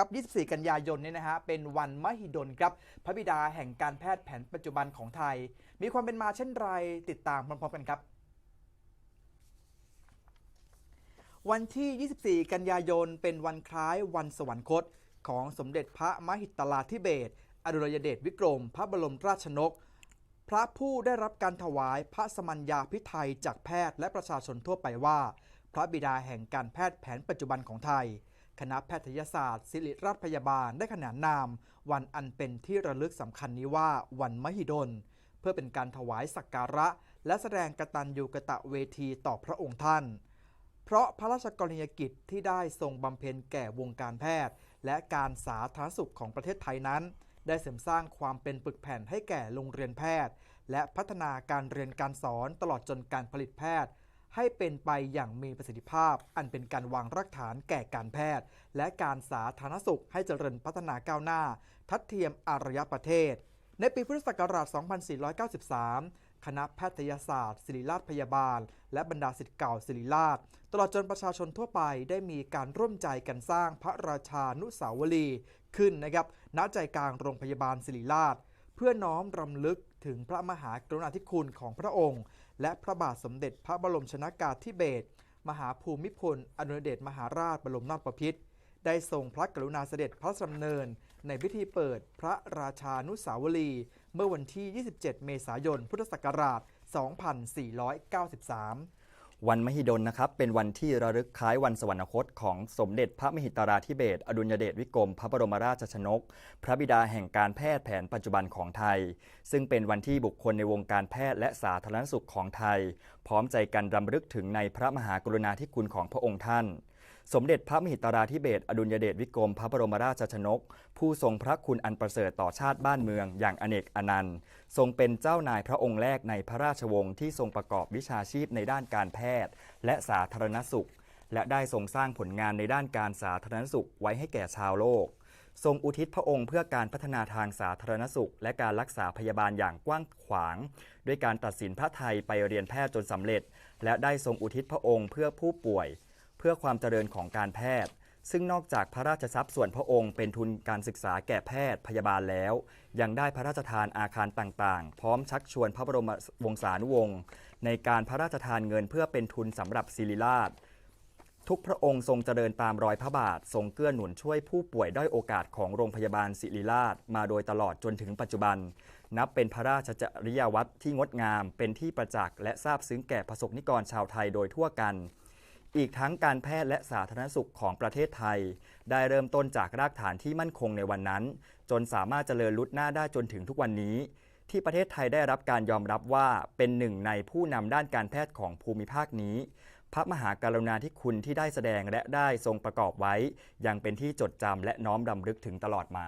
ครับ 24 กันยายนเนี่ยนะฮะเป็นวันมหิดลครับพระบิดาแห่งการแพทย์แผนปัจจุบันของไทย มีความเป็นมาเช่นไรติดตามพร้อมๆกันครับวันที่ 24 กันยายน เป็นวันคล้ายวันสวรรคต ของสมเด็จพระมหิตลาธิเบศรอดุลยเดชวิกรม พระบรมราชนก พระผู้ได้รับการถวายพระสมัญญาพิไทยจากแพทย์และประชาชนทั่วไปว่า พระบิดาแห่งการแพทย์แผนปัจจุบันของไทย คณะแพทยศาสตร์ ศิริราชพยาบาลได้ขนานนาม วันอันเป็นที่ระลึกสำคัญนี้ว่าวันมหิดล เพื่อเป็นการถวายสักการะ และแสดงกตัญญูกะตะเวทีต่อพระองค์ท่าน เพราะพระราชกรณียกิจที่ได้ทรงบำเพ็ญแก่วงการแพทย์ และการสาธารณสุขของประเทศไทยนั้น ได้เสริมสร้างความเป็นปึกแผ่นให้แก่โรงเรียนแพทย์ และพัฒนาการเรียนการสอนตลอดจนการผลิตแพทย์ ให้เป็นไปอย่างมีประสิทธิภาพ อันเป็นการวางรากฐานแก่การแพทย์ และการสาธารณสุขให้เจริญพัฒนาก้าวหน้า ทัดเทียมอารยประเทศ ในปีพุทธศักราช 2493 คณะแพทยศาสตร์ ศิริราชพยาบาล และบรรดาศิษย์เก่าศิริราช ตลอดจนประชาชนทั่วไปได้มีการร่วมใจกันสร้างพระราชานุสาวรีย์ขึ้นนะครับณใจกลางโรงพยาบาลศิริราช พื่อน้อมรำลึกถึงพระมหากรุณาธิคุณของพระองค์ และพระบาทสมเด็จพระบรมชนากาธิเบศรมหาภูมิพลอดุลยเดชมหาราชบรมนาถบพิตรได้ทรงพระกรุณาเสด็จพระราชดำเนิน ในพิธีเปิดพระราชานุสาวรี เมื่อวันที่ 27 เมษายน พุทธศักราช 2493 วันมหิดลนะครับ เป็นวันที่ระลึกคล้ายวันสวรรคตของสมเด็จพระมหิตราธิเบศรอดุลยเดชวิกรม พระบรมราชชนก พระบิดาแห่งการแพทย์แผนปัจจุบันของไทย ซึ่งเป็นวันที่บุคคลในวงการแพทย์และสาธารณสุขของไทย พร้อมใจกันรำลึกถึงในพระมหากรุณาธิคุณของพระองค์ท่าน สมเด็จพระมหิตราธิเบศอดุลยเดชวิกรมพระบรมราชชนก ผู้ทรงพระคุณอันประเสริฐต่อชาติบ้านเมือง อย่างอเนกอนันต์ ทรงเป็นเจ้านายพระองค์แรกในพระราชวงศ์ที่ทรงประกอบวิชาชีพในด้านการแพทย์ และสาธารณสุข และได้ทรงสร้างผลงานในด้านการสาธารณสุขไว้ให้แก่ชาวโลก ทรงอุทิศพระองค์เพื่อการพัฒนาทางสาธารณสุข และการรักษาพยาบาลอย่างกว้างขวาง ด้วยการตัดสินพระไทยไปเรียนแพทย์จนสำเร็จ และได้ทรงอุทิศพระองค์เพื่อผู้ป่วย เพื่อความเจริญของการแพทย์ ซึ่งนอกจากพระราชทรัพย์ส่วนพระองค์เป็นทุนการศึกษาแก่แพทย์พยาบาลแล้ว ยังได้พระราชทานอาคารต่างๆ พร้อมชักชวนพระบรมวงศานุวงศ์ในการพระราชทานเงินเพื่อเป็นทุนสำหรับศิริราชทุกพระองค์ทรงเจริญตามรอยพระบาท ทรงเกื้อหนุนช่วยผู้ป่วยด้อยโอกาสของโรงพยาบาลศิริราช มาโดยตลอดจนถึงปัจจุบัน นับเป็นพระราชจริยวัตรที่งดงาม เป็นที่ประจักษ์และซาบซึ้งแก่ประสบนิกรชาวไทยโดยทั่วกัน อีกทั้งการแพทย์และสาธารณสุขของประเทศไทย ได้เริ่มต้นจากรากฐานที่มั่นคงในวันนั้น จนสามารถเจริญลุดหน้าได้จนถึงทุกวันนี้ ที่ประเทศไทยได้รับการยอมรับว่าเป็นหนึ่งในผู้นำด้านการแพทย์ของภูมิภาคนี้ พระมหากรุณาธิคุณที่ได้แสดงและได้ทรงประกอบไว้ ยังเป็นที่จดจำและน้อมรำลึกถึงตลอดมา